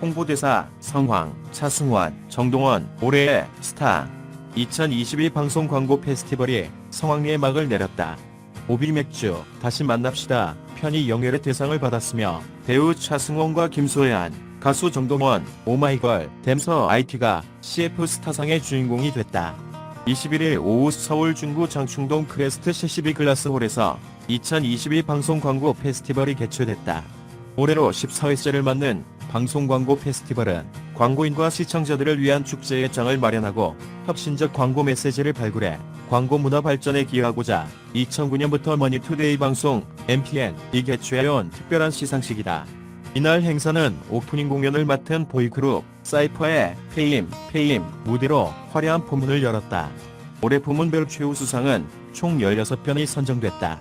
홍보대사 성황, 차승원, 정동원, 올해의 스타 2022 방송 광고 페스티벌이 성황리에 막을 내렸다. 오비맥주 다시 만납시다 편이 영예의 대상을 받았으며 배우 차승원과 김소연, 가수 정동원, 오마이걸, 댐서 IT가 CF 스타상의 주인공이 됐다. 21일 오후 서울 중구 장충동 크레스트 CCB 글라스홀에서 2022 방송 광고 페스티벌이 개최됐다. 올해로 14회째를 맞는 방송 광고 페스티벌은 광고인과 시청자들을 위한 축제의 장을 마련하고 혁신적 광고 메시지를 발굴해 광고 문화 발전에 기여하고자 2009년부터 머니투데이 방송 MTN이 개최해온 특별한 시상식이다. 이날 행사는 오프닝 공연을 맡은 보이그룹 사이퍼의 페임, 페임 무대로 화려한 포문을 열었다. 올해 부문별 최우 수상은 총 16편이 선정됐다.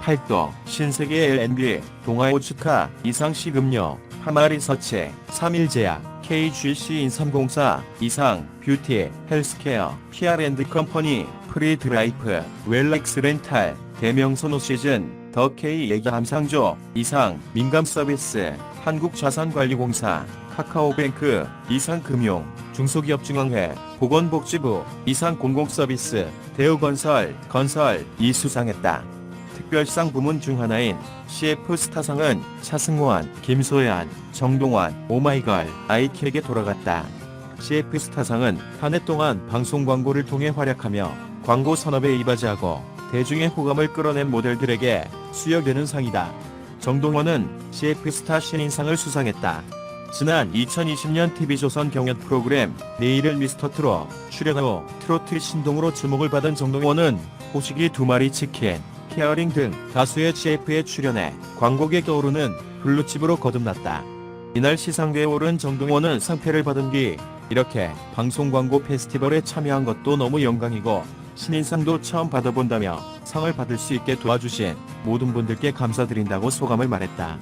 팔도, 신세계 L&B, 동아오츠카, 이상식 음료, 하마리서치, 3일제약, KGC 인삼공사, 이상, 뷰티, 헬스케어, PR&컴퍼니, 프리드라이프, 웰렉스 렌탈, 대명선호 시즌, 더 K 예기 함상조, 이상, 민감 서비스, 한국자산관리공사, 카카오뱅크, 이상금융, 중소기업중앙회, 보건복지부, 이상공공서비스, 대우건설, 건설, 이 수상했다. 특별상 부문 중 하나인 CF 스타상은 차승원, 김소연, 정동환, 오마이걸, 아이키에게 돌아갔다. CF 스타상은 한 해 동안 방송 광고를 통해 활약하며 광고 산업에 이바지하고 대중의 호감을 끌어낸 모델들에게 수여되는 상이다. 정동원은 CF 스타 신인상을 수상했다. 지난 2020년 TV조선 경연 프로그램 내일을 미스터 트롯 출연 후 트로트 신동으로 주목을 받은 정동원은 호식이 두 마리 치킨, 케어링 등 다수의 CF에 출연해 광고계 떠오르는 블루칩으로 거듭났다. 이날 시상대에 오른 정동원은 상패를 받은 뒤 이렇게 방송 광고 페스티벌에 참여한 것도 너무 영광이고 신인상도 처음 받아본다며 상을 받을 수 있게 도와주신 모든 분들께 감사드린다고 소감을 말했다.